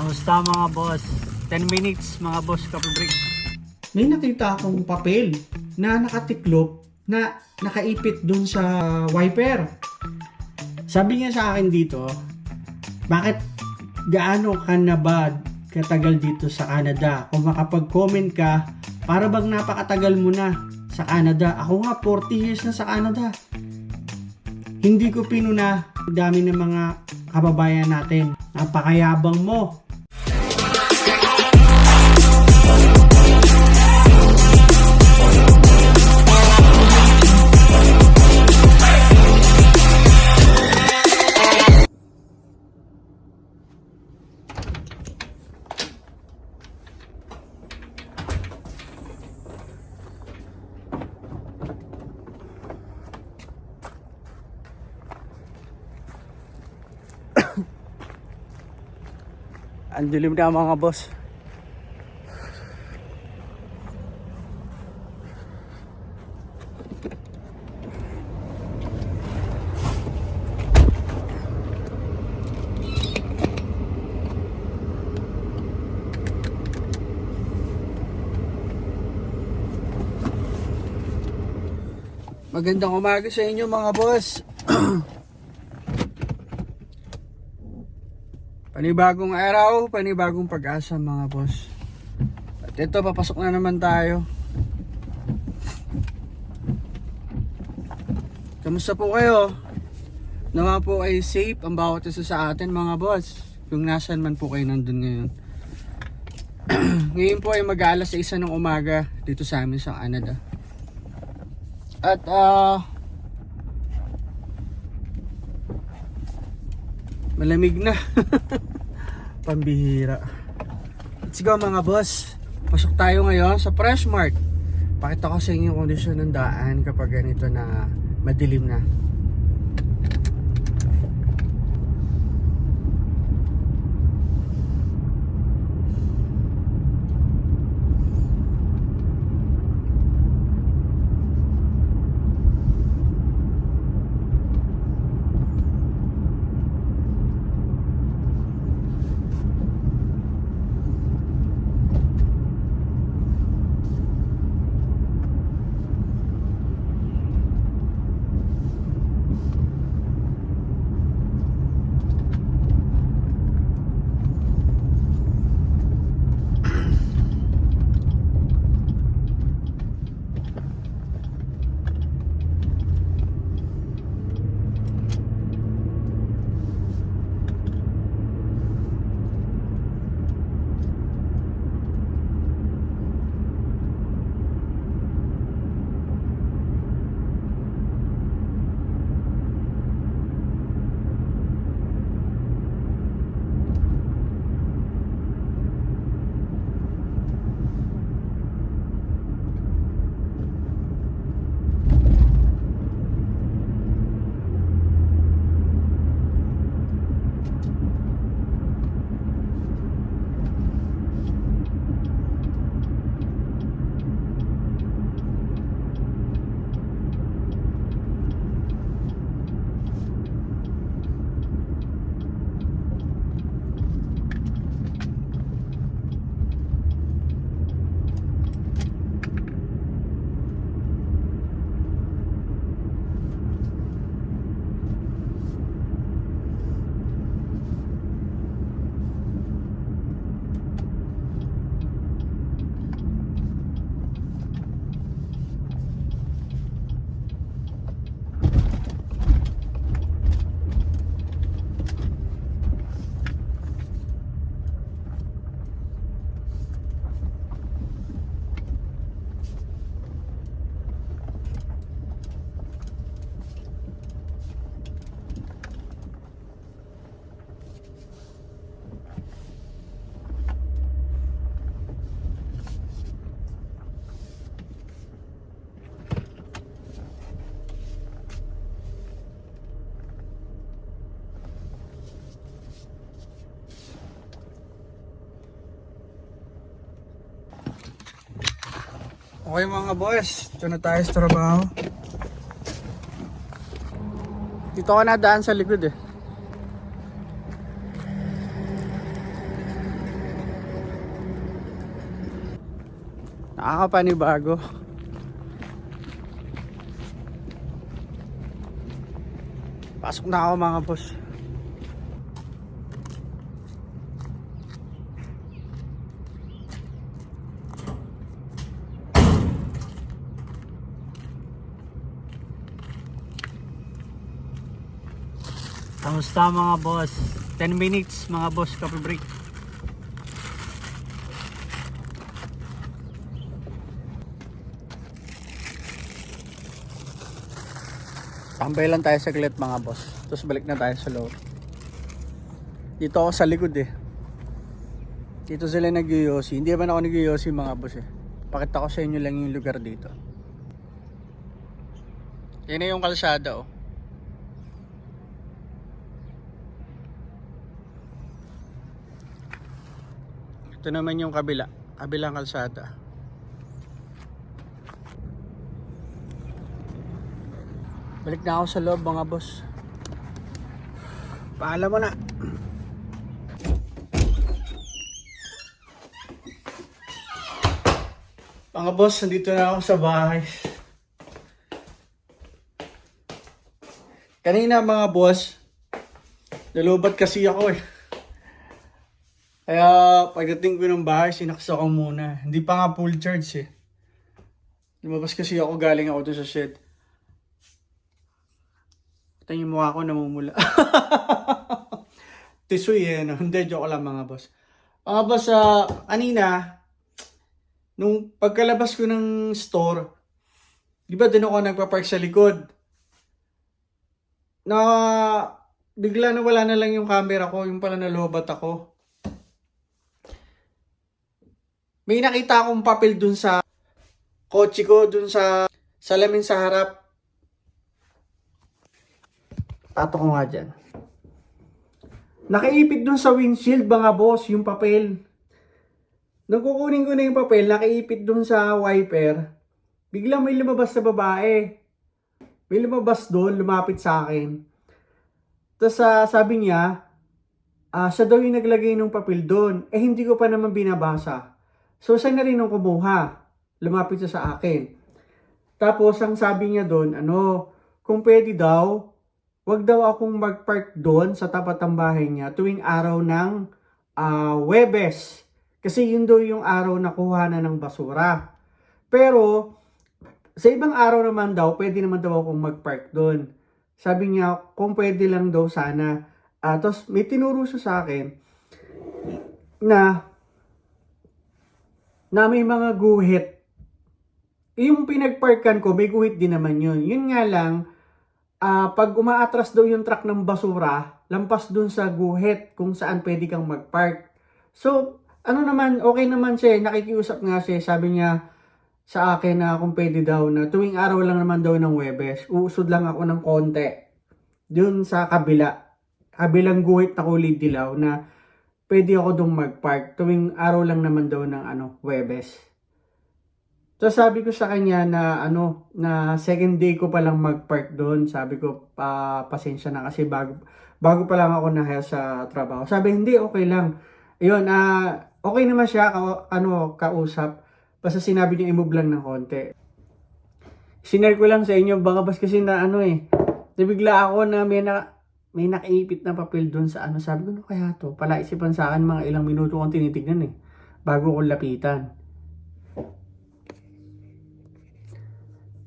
Kamusta mga boss? 10 minutes mga boss kapibrig. may nakita akong papel na nakatiklop na nakaipit dun sa wiper. Sabi niya sa akin dito, bakit gaano ka na ba katagal dito sa Canada? Kung makapag-comment ka, para bang napakatagal mo na sa Canada. Ako nga, 40 years na sa Canada. Hindi ko pinuna dami ng mga kababayan natin. Napakayabang mo. Ang dilim na mga boss. Magandang umaga sa inyo mga boss. Panibagong araw, panibagong pag-asa mga boss. At ito, papasok na naman tayo. Kamusta po kayo? Nawa po ay safe ang bawat isa sa atin mga boss. Kung nasan man po kayo nandun ngayon. ngayon po ay mag-aalas sa isa ng umaga dito sa amin sa Canada. At ah... malamig na. Pambihira. Let's go mga boss. Pasok tayo ngayon sa Fresh Mart. Pakita ko sa inyo yung kondisyon ng daan kapag ganito na madilim na. Okay mga boys, ito na tayo sa trabaho. Dito ako nadaan sa likod eh. Nakakapanibago. Pasok na ako mga boss. Kamusta mga boss? 10 minutes mga boss, coffee break. Tambay lang tayo saglit mga boss. Tapos balik na tayo sa loob. Dito ako sa likod eh. Dito sila nag Hindi naman ako nag mga boss eh. Pakita ko sa inyo lang yung lugar dito. Yan yung kalsada oh. Ito naman yung kabila. Kabilang kalsada. Balik na ako sa loob mga boss. Paalam mo na. Mga boss, nandito na ako sa bahay. Kanina mga boss, nalubat kasi ako eh. Kaya pagdating ko ng bahay, sinaksa ko muna. Hindi pa nga full charge eh. Lumabas kasi ako, galing ako doon sa shed. Ito yung mukha ko namumula. Tisoy eh, no? Hindi, joke lang mga boss. Mga boss, ah, kanina, nung pagkalabas ko ng store, di ba din ako nagpa-park sa likod? Na, bigla na wala na lang yung camera ko, yung pala nalobat ako. May nakita akong papel dun sa kotse ko, dun sa salamin sa harap. Tato ko nga dyan. Nakaipit dun sa windshield mga boss, yung papel. Nung ko na yung papel, nakaipit dun sa wiper. Bigla may lumabas sa babae. May lumabas doon, lumapit sa akin. Tapos ah, sabi niya, ah, siya daw yung naglagay ng papel doon. Eh hindi ko pa naman binabasa. So siya na rin nung kumuha. Lumapit siya sa akin. Tapos ang sabi niya doon, ano, kung pwede daw, wag daw akong mag-park doon sa tapat ng bahay niya tuwing araw ng ah, Webes. Kasi yun daw yung araw na kuha na ng basura. Pero, sa ibang araw naman daw, pwede naman daw akong mag-park doon. Sabi niya, kung pwede lang daw sana. Ah, tapos may tinuro siya sa akin na na may mga guhit. Yung pinagparkan ko, may guhit din naman yun. Yun nga lang, ah, pag umaatras daw yung truck ng basura, lampas dun sa guhit kung saan pwede kang magpark. So, ano naman, okay naman siya. Nakikiusap nga siya. Sabi niya sa akin na kung pwede daw na tuwing araw lang naman daw ng Webes, uusod lang ako ng konti. Dun sa kabila. Kabilang guhit na kulay dilaw na pwede ako dong mag-park tuwing araw lang naman daw ng ano, Webes. So sabi ko sa kanya na ano, na second day ko pa lang mag-park doon. Sabi ko, pa pasensya na kasi bago bago pa lang ako na sa trabaho. Sabi, hindi, okay lang. Ayun, ah, okay naman siya, ka, ano, kausap. Basta sinabi niya i-move lang ng konti. Sinare ko lang sa inyo, baka bas kasi na ano eh. Nabigla ako na may na, may nakaipit na papel doon sa ano. Sabi ko, ano kaya to? Pala isipan sa akin, mga ilang minuto kong tinitignan eh. Bago ko lapitan.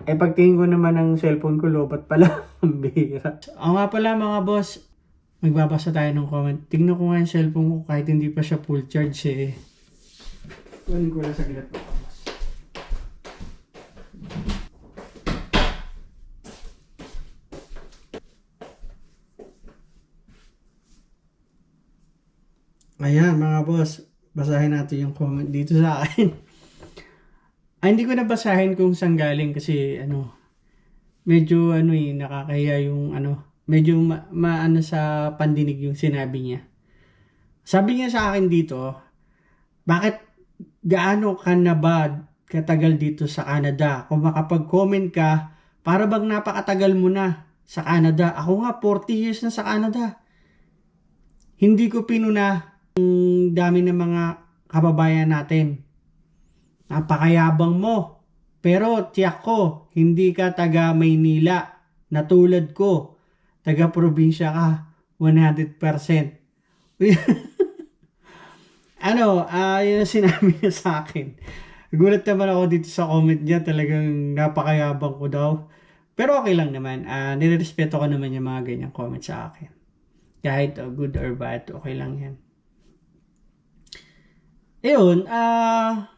Eh pagtingin ko naman ng cellphone ko, lobat pala. Ang bihira. O nga pala mga boss, magbabasa tayo ng comment. Tingnan ko nga yung cellphone ko kahit hindi pa siya full charge eh. Kunin ko lang saglit mga Ayan mga boss, basahin natin yung comment dito sa akin. Ay, hindi ko na basahin kung saan galing kasi ano, medyo ano eh, nakakahiya yung ano, medyo ma, sa pandinig yung sinabi niya. Sabi niya sa akin dito, bakit gaano ka na ba katagal dito sa Canada? Kung makapag-comment ka, para bang napakatagal mo na sa Canada. Ako nga, 40 years na sa Canada. Hindi ko pinuna ang dami ng mga kababayan natin Napakayabang mo. Pero tiyak ko, hindi ka taga Maynila na tulad ko. Taga probinsya ka, 100%. ano, ah yun ang sinabi niya sa akin. Gulat naman ako dito sa comment niya, talagang napakayabang ko daw. Pero okay lang naman, ah nirerespeto ko naman yung mga ganyang comment sa akin. Kahit uh, good or bad, okay lang yan. Ayun, ah...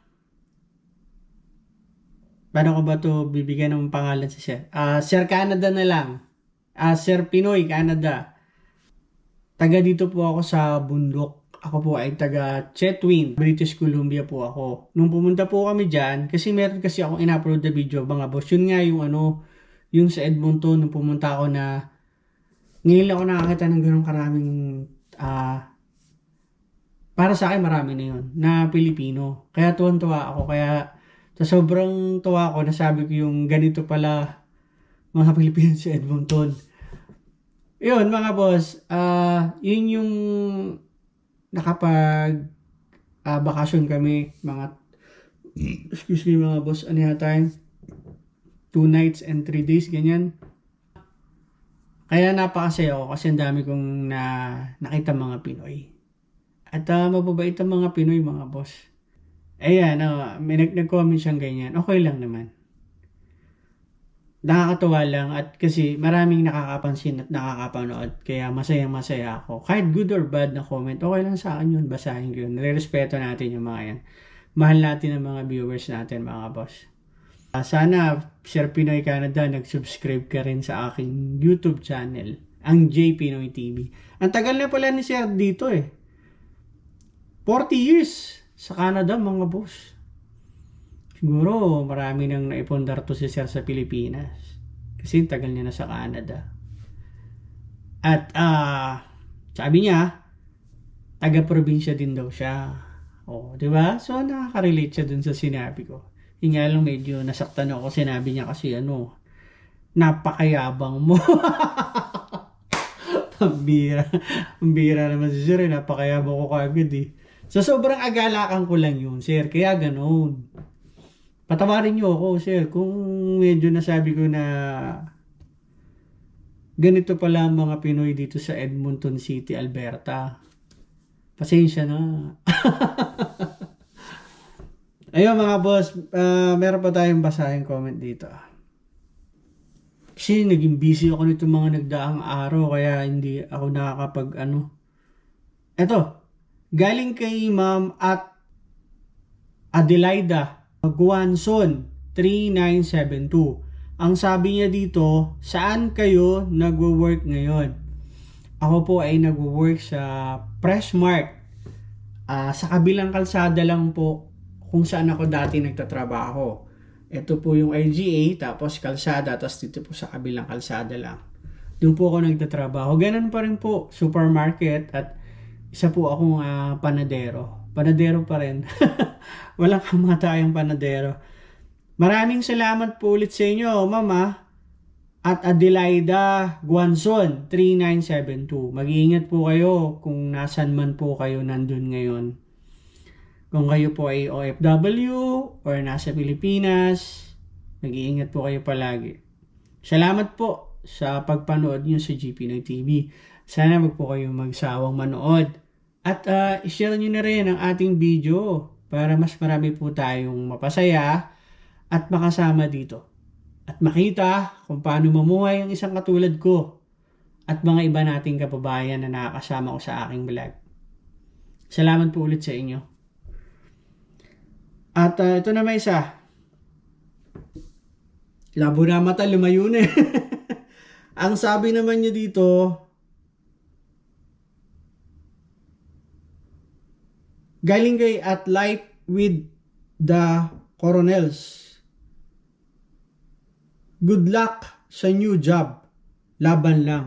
paano ko ba to bibigyan ng pangalan sa Sir? Ah, Sir Canada na lang. Ah, Sir Pinoy, Canada. Taga dito po ako sa bundok. Ako po ay taga Chetwin, British Columbia po ako. Nung pumunta po kami dyan, kasi meron kasi akong in-upload na video, mga boss. Yun nga yung ano, yung sa Edmonton, nung pumunta ako na, ngayon ako nakakita ng ganun karaming, ah, para sa akin marami na yun, na Pilipino. Kaya tuwan-tuwa ako, kaya sa sobrang tuwa ko, nasabi ko yung ganito pala mga Pilipino sa Edmonton. Yun, mga boss, ah yun yung nakapag ah, bakasyon kami, mga, excuse me mga boss, ano yata yun? Two nights and three days, ganyan. Kaya napakasaya ako kasi ang dami kong na, nakita mga Pinoy. At ah, mababait ang mga Pinoy, mga boss. Ayan, uh, may nag- nag-comment siyang ganyan. Okay lang naman. Nakakatuwa lang at kasi maraming nakakapansin at nakakapanood. Kaya masayang masaya ako. Kahit good or bad na comment, okay lang sa akin yun. Basahin ko yun. Nire-respeto natin yung mga yan. Mahal natin ang mga viewers natin, mga boss. Ah, sana, Sir Pinoy Canada, nag-subscribe ka rin sa aking YouTube channel, ang J Pinoy TV. Ang tagal na pala ni Sir dito eh. 40 years sa Canada, mga boss. Siguro, marami nang naipundar to si Sir sa Pilipinas. Kasi tagal niya na sa Canada. At, ah, sabi niya, taga-probinsya din daw siya. O, di ba? So, nakaka-relate siya dun sa sinabi ko. Yung nga lang medyo nasaktan ako. Sinabi niya kasi ano, napakayabang mo. Pambira. Pambira naman si Sir. eh. Napakayabang ko kagad eh. So, sobrang agalakan ko lang yun, Sir. Kaya ganun. Patawarin niyo ako, Sir. Kung medyo nasabi ko na ganito pala ang mga Pinoy dito sa Edmonton City, Alberta. Pasensya na. Ayun mga boss, ah, meron pa tayong basahin comment dito. Kasi naging busy ako nito mga nagdaang araw kaya hindi ako nakakapag ano. Eto, galing kay ma'am at Adelaida Guanson 3972. Ang sabi niya dito, saan kayo nagwo-work ngayon? Ako po ay nagwo-work sa Pressmark. Ah, sa kabilang kalsada lang po kung saan ako dati nagtatrabaho. Ito po yung IGA, tapos kalsada, tapos dito po sa kabilang kalsada lang. Doon po ako nagtatrabaho. Ganun pa rin po, supermarket at isa po akong ah, panadero. Panadero pa rin. Walang kamatayang panadero. Maraming salamat po ulit sa inyo, mama. At Adelaida Guanzon, 3972. Mag-iingat po kayo kung nasan man po kayo nandun ngayon. Kung kayo po ay OFW or nasa Pilipinas, mag-iingat po kayo palagi. Salamat po sa pagpanood niyo sa GP ng TV. Sana mag po kayo magsawang manood. At uh, ishare nyo na rin ang ating video para mas marami po tayong mapasaya at makasama dito. At makita kung paano mamuhay ang isang katulad ko at mga iba nating kababayan na nakakasama ko sa aking vlog. Salamat po ulit sa inyo. At uh, ito na may isa. Labo na mata, lumayo na eh. Ang sabi naman niya dito, galing kay at life with the coronels. Good luck sa new job. Laban lang.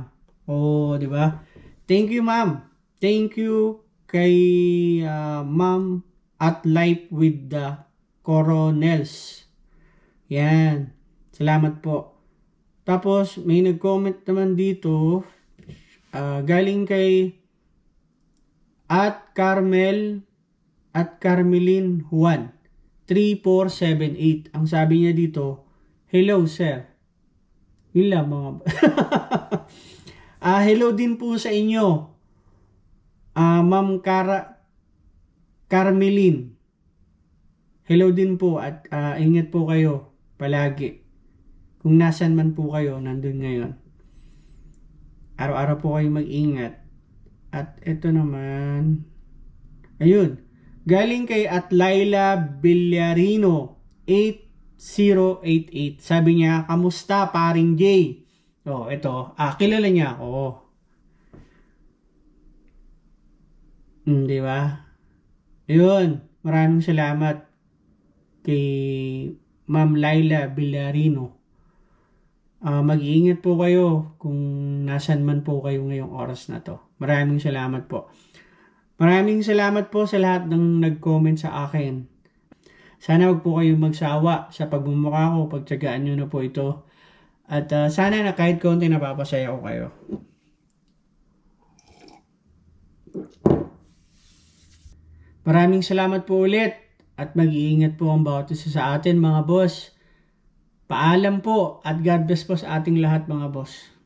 Oh, di ba? Thank you, ma'am. Thank you kay uh, ma'am at life with the coronels. Yan. Salamat po. Tapos, may nag-comment naman dito. ah, galing kay at Carmel at Carmelin Juan. 3478. Ang sabi niya dito, Hello sir. Yun lang mga... Ah, hello din po sa inyo. Ah, Ma'am Cara Carmelin. Hello din po at ah, ingat po kayo palagi. Kung nasan man po kayo, nandun ngayon. Araw-araw po kayo mag-ingat. At ito naman, ayun, galing kay at Laila Villarino 8088. Sabi niya, kamusta paring Jay? Oh, ito, ah, kilala niya ako. Hmm, di ba? Ayun, maraming salamat kay Ma'am Laila Villarino. Ah, mag-iingat po kayo kung nasan man po kayo ngayong oras na to. Maraming salamat po. Maraming salamat po sa lahat ng nag-comment sa akin. Sana wag po kayong magsawa sa pagmumukha ko, pagtsagaan nyo na po ito. At ah, sana na kahit konti napapasaya ko kayo. Maraming salamat po ulit at mag-iingat po ang bawat isa sa atin mga boss. Paalam po at God bless po sa ating lahat mga boss.